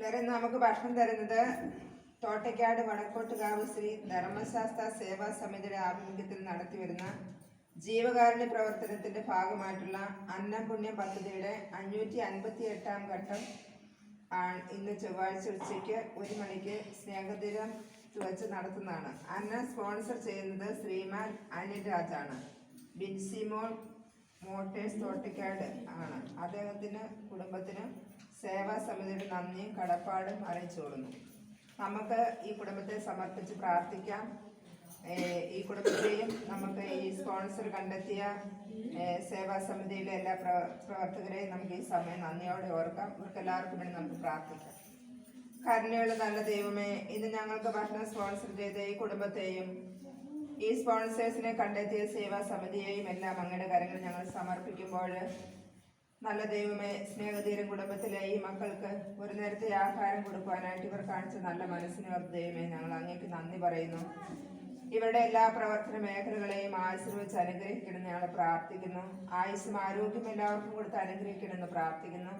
എല്ലാവരും നമുക്ക് ഭക്ഷണം തരുന്നത് തോട്ടയ്ക്കാട് വടക്കോട്ടുകാവ് ശ്രീ ധർമ്മശാസ്ത്ര സേവാ സമിതിയുടെ ആഭിമുഖ്യത്തിൽ നടത്തിവരുന്ന ജീവകാരുണ്യ പ്രവർത്തനത്തിന്റെ ഭാഗമായിട്ടുള്ള അന്നപുണ്യ പദ്ധതിയുടെ അഞ്ഞൂറ്റി അൻപത്തി എട്ടാം ഘട്ടം ഇന്ന് ചൊവ്വാഴ്ച ഉച്ചയ്ക്ക് ഒരു മണിക്ക് സ്നേഹദിനം വെച്ച് നടത്തുന്നതാണ്. അന്ന സ്പോൺസർ ചെയ്യുന്നത് ശ്രീമാൻ അനിൽ രാജാണ്. ബിൻസിമോൾ മോട്ടേഴ്സ് തോട്ടയ്ക്കാട് ആണ്. അദ്ദേഹത്തിന് കുടുംബത്തിന് സേവാ സമിതിയുടെ നന്ദിയും കടപ്പാടും അറിയിച്ചുകൊള്ളുന്നു. നമുക്ക് ഈ കുടുംബത്തെ സമർപ്പിച്ച് പ്രാർത്ഥിക്കാം. ഈ കുടുംബത്തെയും നമുക്ക് ഈ സ്പോൺസർ കണ്ടെത്തിയ സേവാ സമിതിയിലെ എല്ലാ പ്രവ പ്രവർത്തകരെയും നമുക്ക് ഈ സമയം നന്ദിയോടെ ഓർക്കാം. ഇവർക്ക് എല്ലാവർക്കും വേണ്ടി നമുക്ക് പ്രാർത്ഥിക്കാം. കരുണയുള്ള നല്ല ദൈവമേ ഇന്ന് ഞങ്ങൾക്ക് ഭക്ഷണം സ്പോൺസർ ചെയ്ത ഈ കുടുംബത്തെയും ഈ സ്പോൺസേഴ്സിനെ കണ്ടെത്തിയ സേവാ സമിതിയെയും എല്ലാം അങ്ങയുടെ കാര്യങ്ങൾ ഞങ്ങൾ സമർപ്പിക്കുമ്പോൾ നല്ല ദൈവമേ സ്നേഹധീരം കുടുംബത്തിലെ ഈ മക്കൾക്ക് ഒരു നേരത്തെ ആഹാരം കൊടുക്കുവാനായിട്ട് ഇവർ കാണിച്ച നല്ല മനസ്സിന് ദൈവമേ ഞങ്ങൾ അങ്ങേക്ക് നന്ദി പറയുന്നു. ഇവരുടെ എല്ലാ പ്രവർത്തന മേഖലകളെയും ആശീർവദിച്ച് അനുഗ്രഹിക്കണമെന്ന് ഞങ്ങൾ പ്രാർത്ഥിക്കുന്നു. ആയുസ്സും ആരോഗ്യം എല്ലാവർക്കും കൊടുത്ത് അനുഗ്രഹിക്കണമെന്ന് പ്രാർത്ഥിക്കുന്നു.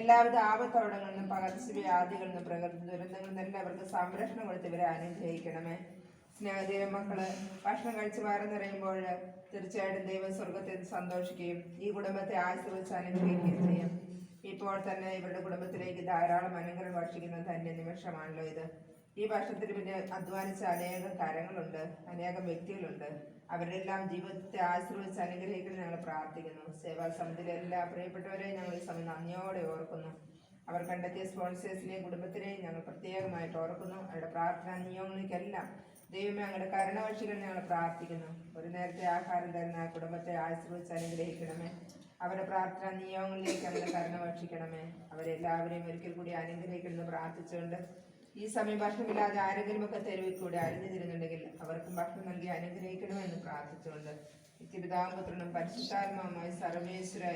എല്ലാവിധ ആപത്തവടങ്ങളിൽ നിന്നും പകർച്ചവ്യാധികളിൽ നിന്നും പ്രകൃതി ദുരന്തങ്ങളിൽ നിന്നും എല്ലാവർക്കും സംരക്ഷണം കൊടുത്ത് ഇവരെ അനുഗ്രഹിക്കണമേ. സ്നേഹതീര മക്കൾ ഭക്ഷണം കഴിച്ച് വയറ് നിറയുമ്പോൾ തീർച്ചയായിട്ടും ദൈവം സ്വർഗത്തിൽ സന്തോഷിക്കുകയും ഈ കുടുംബത്തെ ആശീർവദിച്ച് അനുഗ്രഹിക്കുകയും ചെയ്യും. ഇപ്പോൾ തന്നെ ഇവരുടെ കുടുംബത്തിലേക്ക് ധാരാളം അനുഗ്രഹം ഭക്ഷിക്കുന്ന ധന്യ നിമിഷമാണല്ലോ ഇത്. ഈ ഭക്ഷണത്തിന് പിന്നെ അധ്വാനിച്ച അനേകം കരങ്ങളുണ്ട് അനേകം വ്യക്തികളുണ്ട്. അവരുടെ എല്ലാം ജീവിതത്തെ ആശീർവദിച്ച് അനുഗ്രഹിക്കണം ഞങ്ങൾ പ്രാർത്ഥിക്കുന്നു. സേവാ സമിതിയിലെ എല്ലാ പ്രിയപ്പെട്ടവരെയും ഞങ്ങൾ ഈ സമയം നന്ദിയോടെ ഓർക്കുന്നു. അവർ കണ്ടെത്തിയ സ്പോൺസേഴ്സിനെയും കുടുംബത്തിനെയും ഞങ്ങൾ പ്രത്യേകമായിട്ട് ഓർക്കുന്നു. അവരുടെ പ്രാർത്ഥന നിയമങ്ങൾക്കെല്ലാം ദൈവമേ അങ്ങയുടെ കരുണവക്ഷികൾ ഞങ്ങൾ പ്രാർത്ഥിക്കുന്നു. ഒരു നേരത്തെ ആഹാരം തരുന്ന കുടുംബത്തെ ആശ്രയിച്ച് അനുഗ്രഹിക്കണമേ. അവരുടെ പ്രാർത്ഥന നിയമങ്ങളിലേക്ക് അങ്ങനെ കരുണവക്ഷിക്കണമേ അവരെല്ലാവരെയും ഒരിക്കൽ കൂടി അനുഗ്രഹിക്കണമെന്ന് പ്രാർത്ഥിച്ചുകൊണ്ട് ഈ സമയം ഭക്ഷണമില്ലാതെ ആരെങ്കിലും ഒക്കെ തെരുവിൽ കൂടി അരിഞ്ഞു തരുന്നുണ്ടെങ്കിൽ അവർക്കും ഭക്ഷണം നൽകി അനുഗ്രഹിക്കണമെന്ന് പ്രാർത്ഥിച്ചുകൊണ്ട് നിത്യപിതാപുത്രനും പരിശുദ്ധാത്മാവുമായി സർവേശ്വര